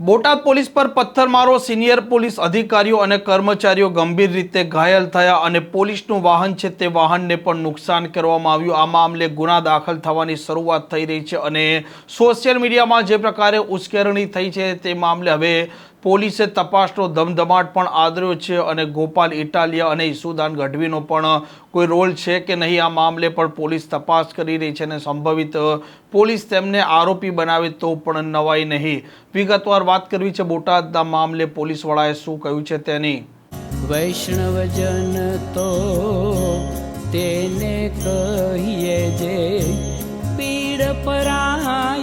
Botad police પર પથ્થરમારો, senior police અધિકારીઓ અને કર્મચારીઓ ગંભીર રીતે ઘાયલ થયા અને પોલીસનું વાહન છે તે વાહનને પણ નુકસાન કરવામાં આવ્યું. આ મામલે ગુના દાખલ થવાની શરૂઆત થઈ રહી છે અને સોશિયલ મીડિયામાં જે પ્રકારે ઉશ્કેરણી થઈ છે તે મામલે હવે પોલીસે તપાસનો ધમધમાટ પણ આદર્યો છે અને ગોપાલ ઇટાલિયા અને ઈસુદાન ગઢવીનો પણ કોઈ રોલ છે કે નહીં આ મામલે પણ પોલીસ તપાસ કરી રહી છે અને સંભવિત પોલીસ તેમને આરોપી બનાવે તો પણ નવાઈ નહીં. વિગતવાર વાત કરવી છે બોટાદના મામલે પોલીસવાળાએ શું કહ્યું છે તેની? વૈષ્ણવજન તો તેને કહીએ જે પીડ પરાઈ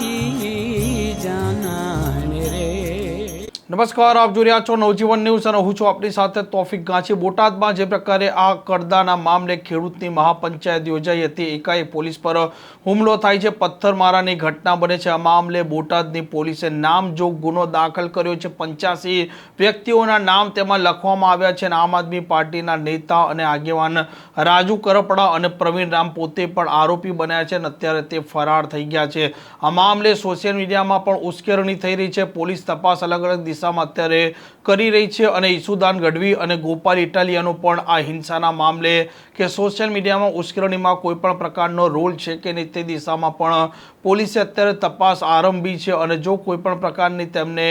નમસ્કાર, આપ જોઈ રહ્યા છો નવજીવન ન્યૂઝ અને હું છું આપણી સાથે તોફિક ગાંચી. બોટાદમાં જે પ્રકારે આ કરદાના મામલે ખેડૂતની મહાપંચાયત યોજાઈ હતી, એકાએક પોલીસ પર હુમલો થાય છે, પથ્થરમારાની ઘટના બને છે. આ મામલે બોટાદની પોલીસે નામજોગ ગુનો દાખલ કર્યો છે. પંચ્યાસી વ્યક્તિઓના નામ તેમાં લખવામાં આવ્યા છે અને આમ આદમી પાર્ટીના નેતા અને આગેવાન રાજુ કરપડા અને પ્રવીણ રામ પોતે પણ આરોપી બન્યા છે અને અત્યારે તે ફરાર થઈ ગયા છે. આ મામલે સોશિયલ મીડિયામાં પણ ઉશ્કેરણી થઈ રહી છે. પોલીસ તપાસ અલગ અલગ દિશામાં અત્યારે કરી રહી છે અને ઈસુદાન ગઢવી અને ગોપાલ ઇટાલિયાનો પણ આ હિંસાના મામલે કે સોશિયલ મીડિયામાં ઉશ્કેરણીમાં કોઈ પણ પ્રકારનો રોલ છે કે નહીં તે દિશામાં પણ પોલીસે અત્યારે તપાસ આરંભી છે અને જો કોઈ પણ પ્રકારની તેમને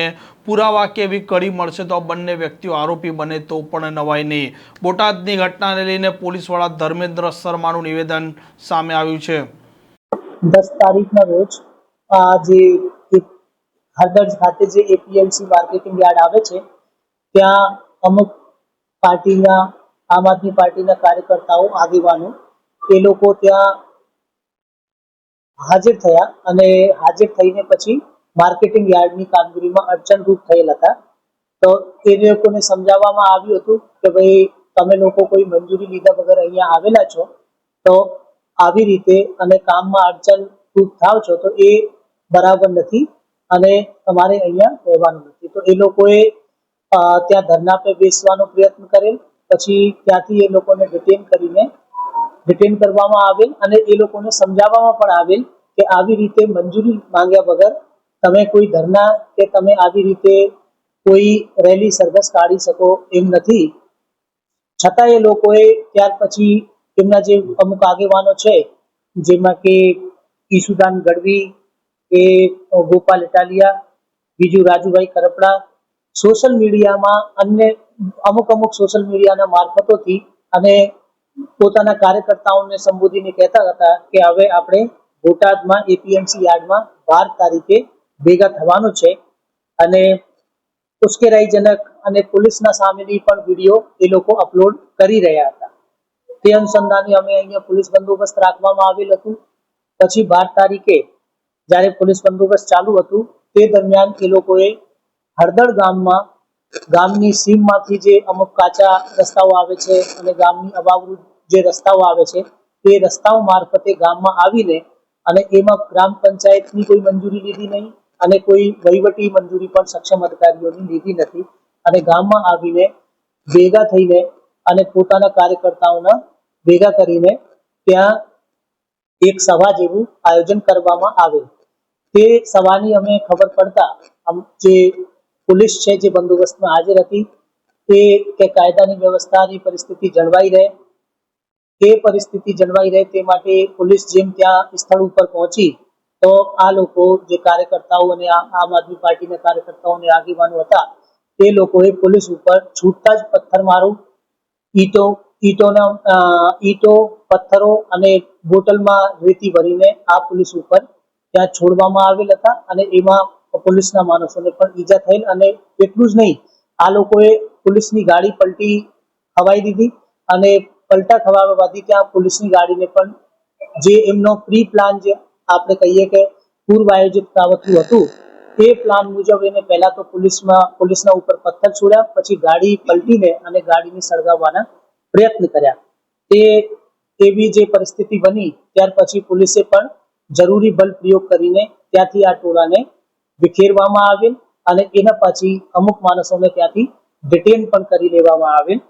પુરાવા કે એવી કડી મળશે તો બંને વ્યક્તિઓ આરોપી બને તો પણ નવાય નહીં. બોટાદની ઘટનાને લઈને પોલીસવાળા ધર્મેન્દ્ર શર્માનું નિવેદન સામે આવ્યું છે. દસ તારીખના રોજ આ જે હરદર્જ ખાતે જે એપીએમસી માર્કેટિંગ યાર્ડ આવે છે, ત્યાં અમુક પાર્ટીના, આમ આદમી પાર્ટીના કાર્યકર્તાઓ, આગેવાનો, એ લોકો ત્યાં હાજર થયા અને હાજર થઈને પછી માર્કેટિંગ યાર્ડની કામગીરીમાં અડચણરૂપ થયેલ હતા. તો એ લોકોને સમજાવવામાં આવ્યું હતું કે ભાઈ, તમે લોકો કોઈ મંજૂરી લીધા વગર અહીંયા આવેલા છો, તો આવી રીતે અને કામમાં અડચણરૂપ થાવ છો, તો એ બરાબર નથી. અને તમારે અહીંયા રહેવાનું નથી. તો એ લોકોએ ત્યાં ધરના પર બેસવાનો પ્રયત્ન કરેલ. પછી ત્યાંથી એ લોકોને ડિટેન કરીને ડિટેન કરવામાં આવેલ અને એ લોકોને સમજાવવામાં પણ આવેલ કે આવી રીતે મંજૂરી માંગ્યા વગર તમે કોઈ ધરના કે તમે આવી રીતે કોઈ રેલી સરઘસ કાઢી શકો એમ નથી. છતાં એ લોકોએ ત્યાર પછી એમના જે અમુક આગેવાનો છે, જેમાં કે ઈસુદાન ગઢવી એ ગોપાલ ઇટાલિયા, બીજું રાજુભાઈ કરપડા સોશિયલ મીડિયામાં અન્ય, અમુક અમુક સોશિયલ મીડિયાના મારફતોથી અને પોતાના કાર્યકર્તાઓને સંબોધીને કહેતા હતા કે હવે આપણે બોટાદમાં એપીએમસી યાર્ડમાં બાર તારીખે ભેગા થવાનું છે. અને ઉશ્કેરાઈજનક અને પોલીસના સામેની પણ વીડિયો એ લોકો અપલોડ કરી રહ્યા હતા. તે અનુસંધાને અમે અહીંયા પોલીસ બંદોબસ્ત રાખવામાં આવેલ હતું. પછી બાર તારીખે જ્યારે પોલીસ બંદોબસ્ત ચાલુ હતું, તે દરમિયાન એ લોકોએ હળદળ ગામમાં, ગામની સીમમાંથી જે અમુક કાચા રસ્તાઓ આવે છે અને ગામની અવાવૃત જે રસ્તાઓ આવે છે, તે રસ્તાઓ મારફતે ગામમાં આવીને અને એમાં ગ્રામ પંચાયતની કોઈ મંજૂરી લીધી નહીં અને કોઈ વહીવટી મંજૂરી પણ સક્ષમ અધિકારીઓની લીધી નથી અને ગામમાં આવીને ભેગા થઈને અને પોતાના કાર્યકર્તાઓના ભેગા કરીને ત્યાં એક સભા જેવું આયોજન કરવામાં આવેલ તે સવારની અમે ખબર પડતા જે પોલીસ છે, જે બંદોબસ્તમાં હાજર હતી તે કે કાયદાની વ્યવસ્થાની પરિસ્થિતિ જળવાઈ રહે. તે પરિસ્થિતિ જળવાઈ રહે તે માટે પોલીસ જેમ ત્યાં સ્થળ ઉપર પહોંચી, તો આ લોકો જે કાર્યકર્તાઓ અને આમ આદમી પાર્ટીના કાર્યકર્તાઓ અને આગેવાનો હતા તે લોકોએ પોલીસ ઉપર છૂટતા જ પથ્થરમારો ઈટો, ઈટોના ઈટો, પથ્થરો અને બોટલમાં રેતી ભરીને આ પોલીસ ઉપર ત્યાં છોડવામાં આવેલ હતા અને એમાં પોલીસના માણસોને પણ ઈજા થયેલ અને એટલું જ નહીં, આ લોકોએ પોલીસની ગાડી પલટી ખવાઈ દીધી અને પલટા ખવાવાથી ત્યાં પોલીસની ગાડીને પણ જે એમનો પ્રી પ્લાન જે આપણે કહીએ કે પૂર્વ આયોજિત કાવતરું હતું, તે પ્લાન મુજબ એને પહેલા તો પોલીસમાં, પોલીસના ઉપર પથ્થર છોડ્યા, પછી ગાડી પલટીને અને ગાડીને સળગાવવાના પ્રયત્ન કર્યા. તે એવી જે પરિસ્થિતિ બની, ત્યાર પછી પોલીસે પણ જરૂરી બલ પ્રયોગ કરીને ત્યાંથી આ ટોળાને વિખેરવામાં આવેલ અને એના પછી અમુક માણસોને ત્યાંથી ડિટેન પણ કરી લેવામાં આવેલ.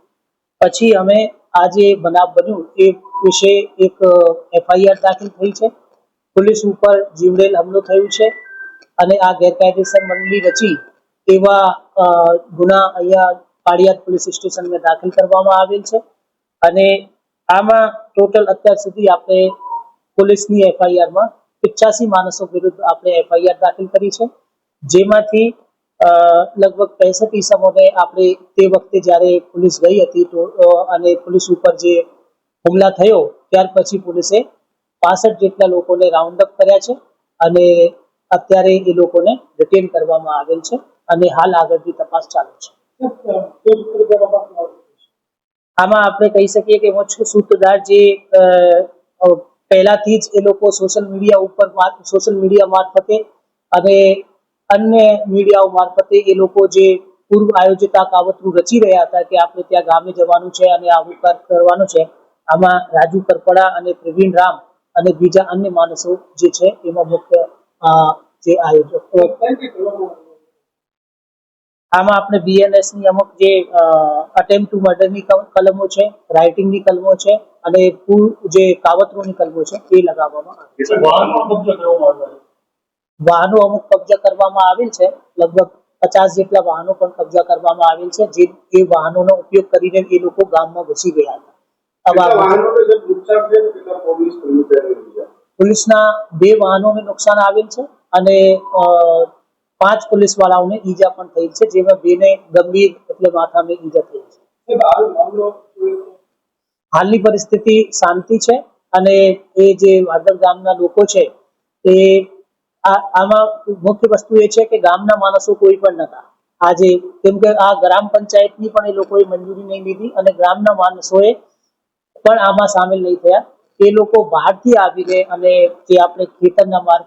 પછી અમે આ જે બનાવ બન્યું એ વિશે એક એફઆઈઆર દાખલ થઈ છે. પોલીસ ઉપર જીવડેલ હુમલો થયું છે અને આ ગેરકાયદેસર મંડળી રચી એવા ગુના અહીંયા પાળિયાદ પોલીસ સ્ટેશનમાં દાખલ કરવામાં આવેલ છે. અને આમાં ટોટલ અત્યાર સુધી આપણે પોલીસની એફઆઈઆરમાં પિચ્યાસી માણસો વિરુદ્ધ આપણે એફઆઈઆર દાખલ કરી છે. જેમાંથી લગભગ પેસઠ ઈસમોને આપણે તે વખતે જ્યારે પોલીસ ગઈ હતી તો અને પોલીસ ઉપર જે હુમલા થયો, ત્યાર પછી પોલીસે પાસઠ જેટલા લોકોને રાઉન્ડ અપ કર્યા છે અને અત્યારે એ લોકોને રિટેન કરવામાં આવેલ છે અને હાલ આગળની તપાસ ચાલુ છે. આમાં આપણે કહી શકીએ કે સૂત્રધાર જે પહેલાથી જ એ લોકો સોશિયલ મીડિયા ઉપર સોશિયલ મીડિયા મારફતે અને અન્ય મીડિયાઓ મારફતે એ લોકો જે પૂર્વ આયોજિત આ કાવતરું રચી રહ્યા હતા કે આપણે ત્યાં ગામે જવાનું છે અને આવું કરવાનું છે, આમાં રાજુ કરપડા અને પ્રવીણ રામ અને બીજા અન્ય માણસો જે છે એમાં મુખ્ય જે આયોજક આમાં આપણે બીએનએસની અમુક જે અટેમ્પ ટુ મર્ડરની કલમો છે રાઇટિંગની કલમો છે અને જે કાવતરોની કલમો છે એ લગાવવામાં આવી વાહનો અમુક કબજા કરવામાં આવેલ છે લગભગ પચાસ જેટલા વાહનો પણ કબજા કરવામાં આવેલ છે જે એ વાહનોનો ઉપયોગ કરીને એ લોકો ગામમાં ઘૂસી ગયા હતા. પોલીસના બે વાહનોને નુકસાન આવેલ છે અને પાંચ પોલીસ વાળાઓને ઈજા પણ થઈ છે જેમાં બેને ગંભીર એટલે માથાને ઈજા થઈ છે. હાલની પરિસ્થિતિ શાંતિ છે અને એ જે વાડર ગામના લોકો છે એ આમાં મુખ્ય વસ્તુ એ છે કે ગામના માણસો કોઈ પણ નતા આજે કેમ કે આ ગ્રામ પંચાયતની પણ એ લોકોએ મંજૂરી નહીં લીધી અને ગ્રામના માણસોએ પણ આમાં સામેલ નહીં થયા. એ લોકો બહારથી આવીને અને જે આપણે ખેતરના માર્ગ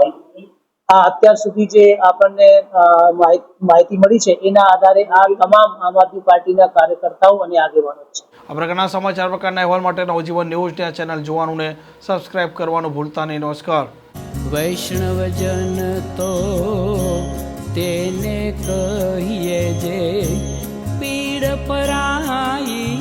આ અત્યાર સુધી જે આપણને માહિતી મળી છે એના આધારે આ તમામ આમ આદમી પાર્ટીના કાર્યકર્તાઓ અને આગેવાનો છે. આ પ્રકારના સમાચાર પ્રકારના અહેવાલ માટે નવજીવન ન્યૂઝ આ ચેનલ જોવાનું ને સબસ્ક્રાઇબ કરવાનું ભૂલતા નહીં. નમસ્કાર. વૈષ્ણવજન તો તેને કહીએ જે પીડ પરાઈ